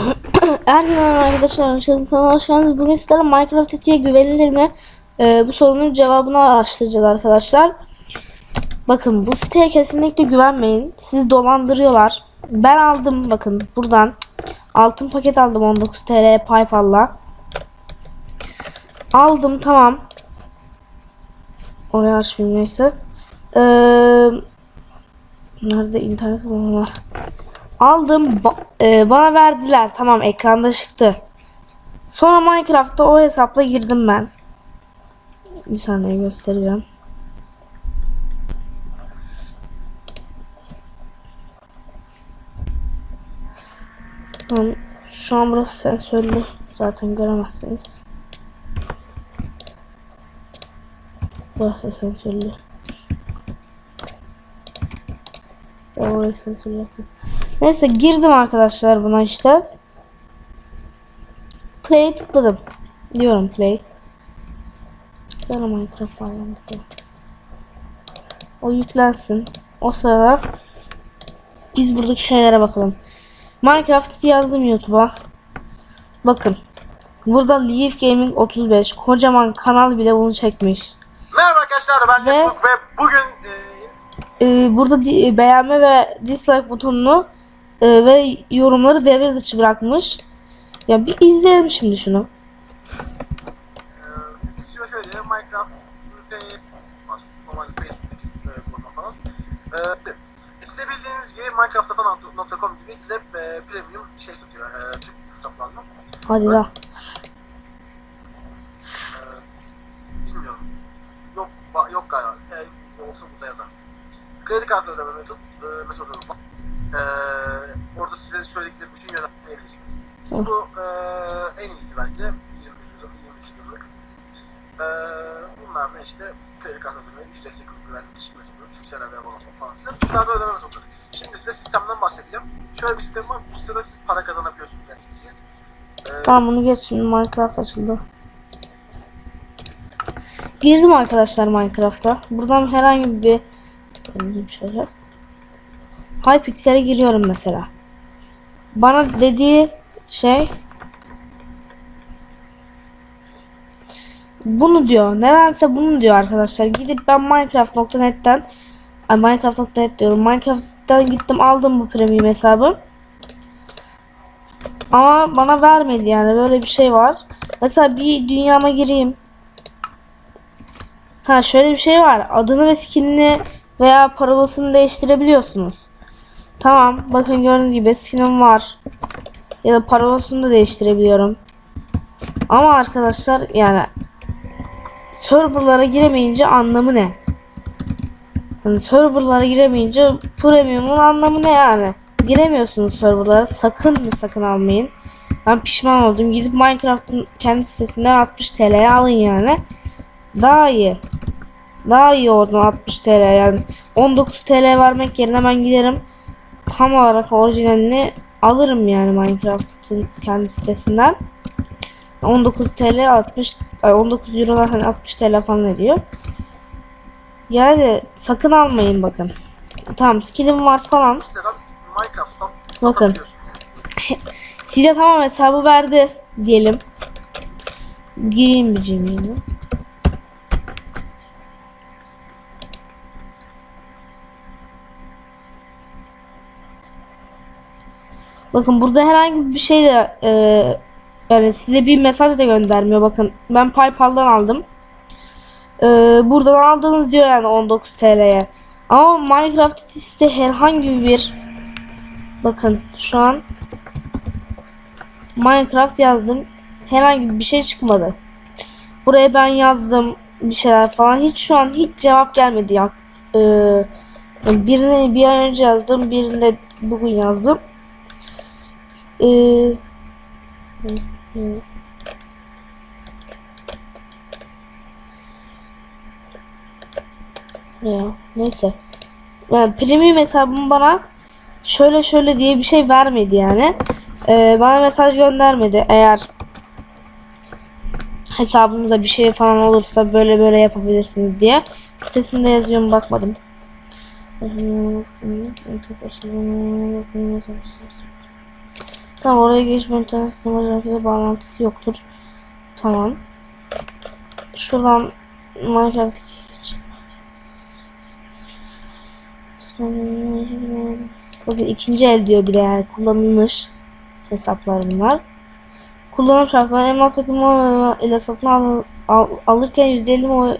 Herkese arkadaşlar. Hoş geldiniz. Kanalıma hoş geldiniz. Bugün sizlere Minecraft etiğe güvenilir mi? Ee, bu sorunun cevabını araştıracağız arkadaşlar. Bakın bu siteye kesinlikle güvenmeyin. Sizi dolandırıyorlar. Ben aldım bakın buradan. Altın paket aldım 19 TL Paypal'la. Aldım tamam. Oraya açmayayım neyse. Ee, nerede internet var? Aldım. ba- e, bana verdiler. Tamam ekranda çıktı. Sonra Minecraft'ta o hesapla girdim ben. Bir saniye göstereceğim. Tamam. Şu an burası sensörlü. Zaten göremezsiniz. Burası sensörlü. Orası sensörlü. Neyse girdim arkadaşlar buna işte. Play'e tıkladım. Diyorum play. Güzel Minecraft bağlantısı. O yüklensin. O sırada biz buradaki şeylere bakalım. Minecraft yazdım YouTube'a. Bakın. Burada Leaf Gaming 35 kocaman kanal bile bunu çekmiş. Merhaba arkadaşlar ben Ve- ve bugün e, Ee, burada beğenme ve dislike butonunu e, ve yorumları devre dışı bırakmış. Ya bir izleyelim şimdi şunu. e, e. E, site bildiğiniz gibi minecraftsatan.com gibi size e, premium şey satıyor. E, Türk hesaplarla. Hadi da. E, bilmiyorum. Yok yok galiba. E, olsa burada yazar. Kredi kartı ödeme metot, e, metodları var. Orada size söyledikleri bütün yöntemleri verebilirsiniz. Hı. Bu e, en iyisi bence. 20 lira, 22 liralık. E, bunlar da işte kredi kartı ödeme, 3 destek güvenlik metodu, Türksel ve Vodafone falan filan. Bunlar da ödeme metodları. Şimdi size sistemden bahsedeceğim. Şöyle bir sistem var. Bu sitede siz para kazanabiliyorsunuz. Yani siz e, Tamam bunu geç şimdi Minecraft açıldı. Girdim arkadaşlar Minecraft'a. Buradan herhangi bir şöyle. Hypixel'e giriyorum mesela. Bana dediği şey bunu diyor. Nedense bunu diyor arkadaşlar. Gidip ben Minecraft.net'ten Minecraft.net diyorum. Minecraft'tan gittim aldım bu premium hesabı. Ama bana vermedi yani böyle bir şey var. Mesela bir dünyama gireyim. Ha şöyle bir şey var. Adını ve skinini veya parolasını değiştirebiliyorsunuz. Tamam. Bakın gördüğünüz gibi skinim var. Ya da parolasını da değiştirebiliyorum. Ama arkadaşlar yani serverlara giremeyince anlamı ne? Yani serverlara giremeyince premium'un anlamı ne yani? Giremiyorsunuz serverlara. Sakın mı sakın almayın. Ben pişman oldum. Gidip Minecraft'ın kendi sitesinden 60 TL'ye alın yani. Daha iyi. Daha iyi oradan 60 TL yani 19 TL vermek yerine ben giderim tam olarak orijinalini alırım yani Minecraft'ın kendi sitesinden. 19 TL 60 ay 19 Euro zaten 60 TL falan ediyor. Yani sakın almayın bakın. Tamam skinim var falan. Bakın. size tamam hesabı verdi diyelim. Gireyim bir Gmail'e Bakın burada herhangi bir şey de e, yani size bir mesaj da göndermiyor. Bakın ben PayPal'dan aldım. E, buradan aldınız diyor yani 19 TL'ye. Ama Minecraft site herhangi bir bakın şu an Minecraft yazdım. Herhangi bir şey çıkmadı. Buraya ben yazdım bir şeyler falan. Hiç şu an hiç cevap gelmedi ya. E, birine bir ay önce yazdım. Birine bugün yazdım. Ee. Ne ya? Neyse. Yani premium hesabım bana şöyle şöyle diye bir şey vermedi yani. Ee, bana mesaj göndermedi. Eğer hesabınıza bir şey falan olursa böyle böyle yapabilirsiniz diye. Sitesinde yazıyorum bakmadım. Tamam oraya geçme internet sınırı bağlantısı yoktur. Tamam. Şuradan Minecraft Bakın ikinci el diyor bir de yani kullanılmış hesaplar bunlar. Kullanım şartları emlak bakımı ile satın al, al- alırken %50 mi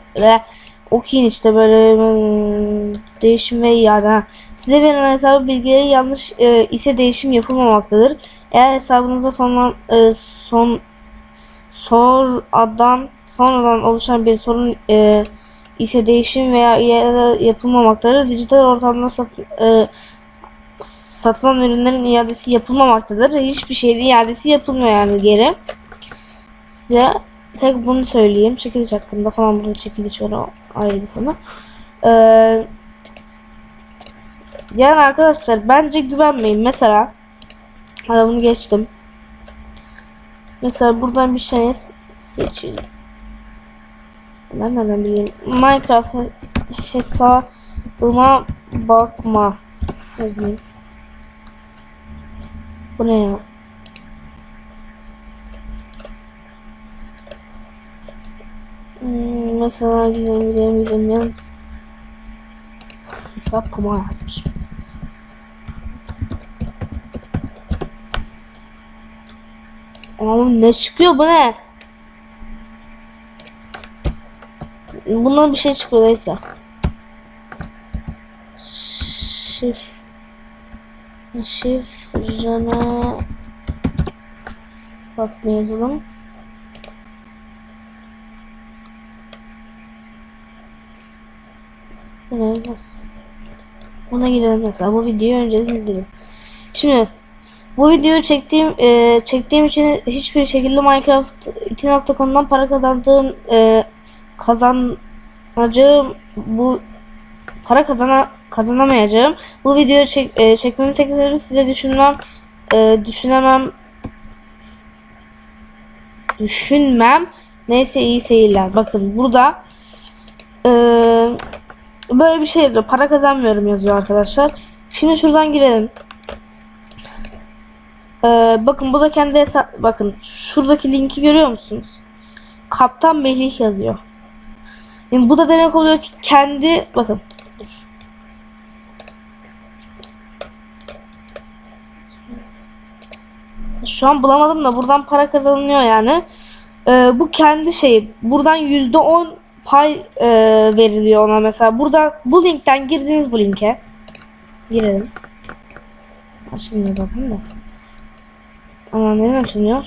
okuyun işte böyle hmm, değişim ve iade. Size verilen hesabı bilgileri yanlış e, ise değişim yapılmamaktadır. Eğer hesabınızda sonlan, e, son sonradan sonradan oluşan bir sorun e, ise değişim veya iade yapılmamaktadır. Dijital ortamda sat, e, satılan ürünlerin iadesi yapılmamaktadır. Hiçbir şeyin iadesi yapılmıyor yani geri. Size tek bunu söyleyeyim. Çekiliş hakkında falan burada çekiliş var ayrı bir konu. Ee, yani arkadaşlar bence güvenmeyin. Mesela hadi bunu geçtim. Mesela buradan bir şey seçin. Ben nereden bileyim? Minecraft he- hesabıma bakma yazayım. Bu ne ya? Hmm, mesela gidelim gidelim gidelim yalnız. Hesap kuma yazmış. Oğlum ne çıkıyor bu ne? Bundan bir şey çıkıyor neyse. Şif bakma yazalım. Bu ne? Nasıl? Buna girelim mesela. Bu videoyu önceden izledim. Şimdi bu videoyu çektiğim e, çektiğim için hiçbir şekilde Minecraft 2.com'dan para kazandığım e, kazanacağım bu para kazana kazanamayacağım. Bu videoyu çek, e, çekmemin tek sebebi size düşünmem e, düşünemem düşünmem neyse iyi seyirler. Bakın burada böyle bir şey yazıyor. Para kazanmıyorum yazıyor arkadaşlar. Şimdi şuradan girelim. Ee, bakın bu da kendi hesap bakın şuradaki linki görüyor musunuz? Kaptan Melih yazıyor. Yani bu da demek oluyor ki kendi bakın dur. Şu an bulamadım da buradan para kazanılıyor yani. Ee, bu kendi şeyi. Buradan yüzde on pay e, veriliyor ona mesela. Burada bu linkten girdiniz bu linke. Girelim. Açılmıyor zaten de. Ama neden açılmıyor?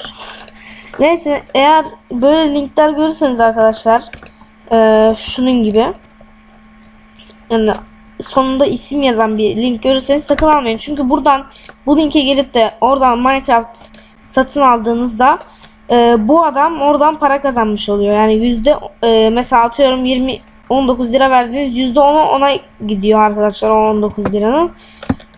Neyse eğer böyle linkler görürseniz arkadaşlar e, şunun gibi yani sonunda isim yazan bir link görürseniz sakın almayın. Çünkü buradan bu linke girip de oradan Minecraft satın aldığınızda e, bu adam oradan para kazanmış oluyor. Yani yüzde e, mesela atıyorum 20 19 lira verdiğiniz yüzde 10'u ona gidiyor arkadaşlar o 19 liranın.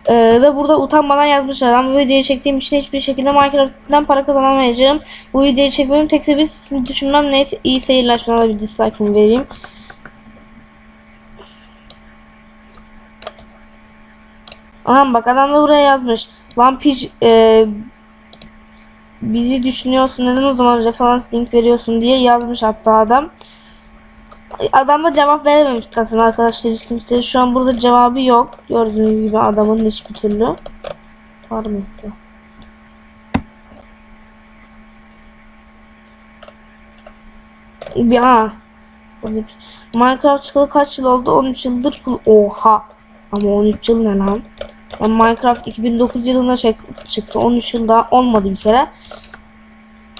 E, ve burada utanmadan yazmış adam bu videoyu çektiğim için hiçbir şekilde Minecraft'ten para kazanamayacağım. Bu videoyu çekmemin tek sebebi sizin düşünmem neyse iyi seyirler şuna da bir dislike'ımı vereyim. Aha bak adam da buraya yazmış. Vampir e, bizi düşünüyorsun neden o zaman referans link veriyorsun diye yazmış hatta adam. Adam da cevap verememiş zaten arkadaşlar hiç kimseye. Şu an burada cevabı yok. Gördüğünüz gibi adamın hiçbir türlü. Var mı? 13. Minecraft çıkalı kaç yıl oldu? 13 yıldır. Oha. Ama 13 yıl ne lan? Minecraft 2009 yılında çıktı. 13 yılda olmadı bir kere.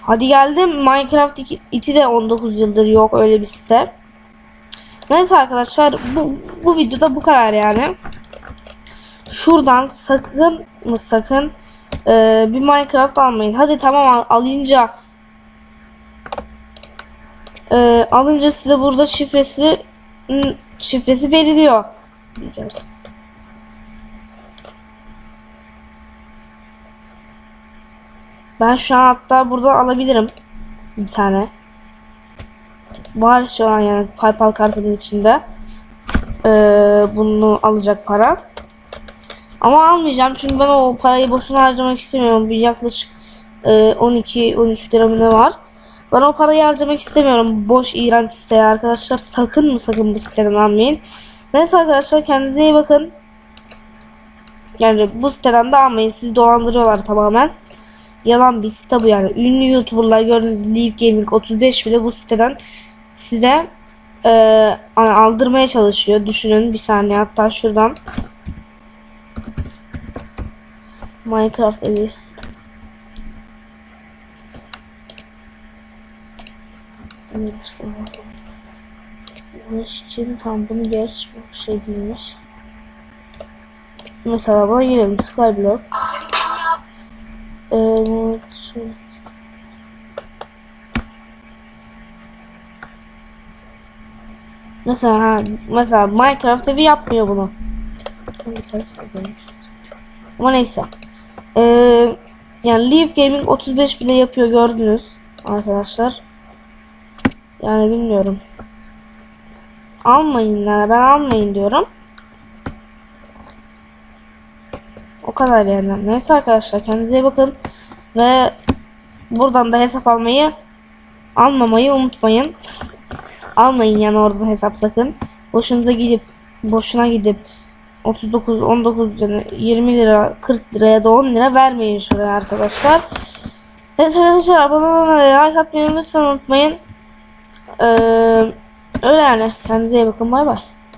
Hadi geldim. Minecraft 2, 2 de 19 yıldır yok öyle bir site. Neyse arkadaşlar bu, bu videoda bu kadar yani. Şuradan sakın mı sakın e, bir Minecraft almayın. Hadi tamam al, alınca e, alınca size burada şifresi şifresi veriliyor. Bir gelsin. Ben şu an hatta buradan alabilirim. Bir tane. Var şu an yani PayPal kartımın içinde. Ee, bunu alacak para. Ama almayacağım çünkü ben o parayı boşuna harcamak istemiyorum. Bir yaklaşık e, 12-13 lira mı ne var. Ben o parayı harcamak istemiyorum. Boş iğrenç siteye arkadaşlar. Sakın mı sakın bu siteden almayın. Neyse arkadaşlar kendinize iyi bakın. Yani bu siteden de almayın. Sizi dolandırıyorlar tamamen. Yalan bir site bu yani. Ünlü YouTuber'lar gördüğünüz Live Gaming 35 bile bu siteden size e, aldırmaya çalışıyor. Düşünün bir saniye hatta şuradan Minecraft evi. Ne başka ne var? Bu iş için tam bunu geç bu şey değilmiş. Mesela bana girelim Skyblock. Şey. Mesela mesela Minecraft evi yapmıyor bunu. Bir tanesi de. Ama neyse. Ee, yani Leaf Gaming 35 bile yapıyor gördünüz arkadaşlar. Yani bilmiyorum. Almayın yani ben almayın diyorum. O kadar yani. Neyse arkadaşlar kendinize iyi bakın. Ve buradan da hesap almayı almamayı unutmayın. Almayın yani oradan hesap sakın. Boşunuza gidip boşuna gidip 39 19 lira 20 lira 40 lira ya da 10 lira vermeyin şuraya arkadaşlar. Evet arkadaşlar abone olmayı like atmayı lütfen unutmayın. Ee, öyle yani. Kendinize iyi bakın. Bay bay.